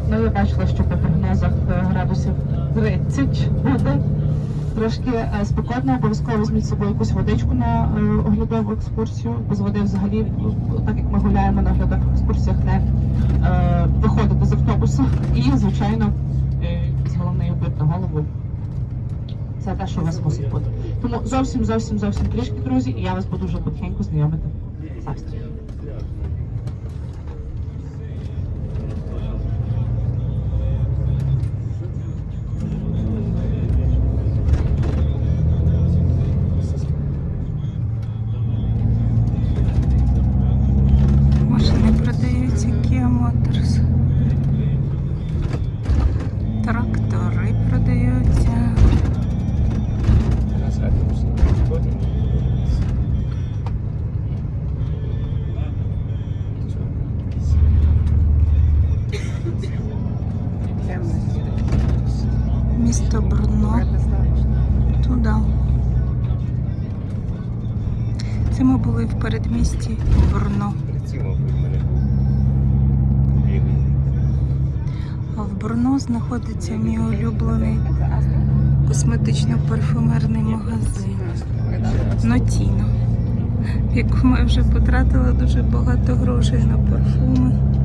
спекотно. Я бачила, що по прогнозах е, градусів 30 буде. Трошки е, спекотно, обов'язково візьміть з собою якусь водичку на е, оглядову екскурсію. Без води взагалі, ну, так як ми гуляємо на оглядових екскурсіях, не е, виходити з автобуса. І, звичайно, якийсь головний убір на голову. Це те, що у вас мусить бути. Тому зовсім, зовсім, зовсім трішки, друзі, і я вас буду вже потихеньку знайомити з. Місто Брно. Туди. Це ми були в передмісті Брно. А в Брно знаходиться мій улюблений косметично-парфюмерний магазин Нотіно, в якому я вже потратила дуже багато грошей на парфуми.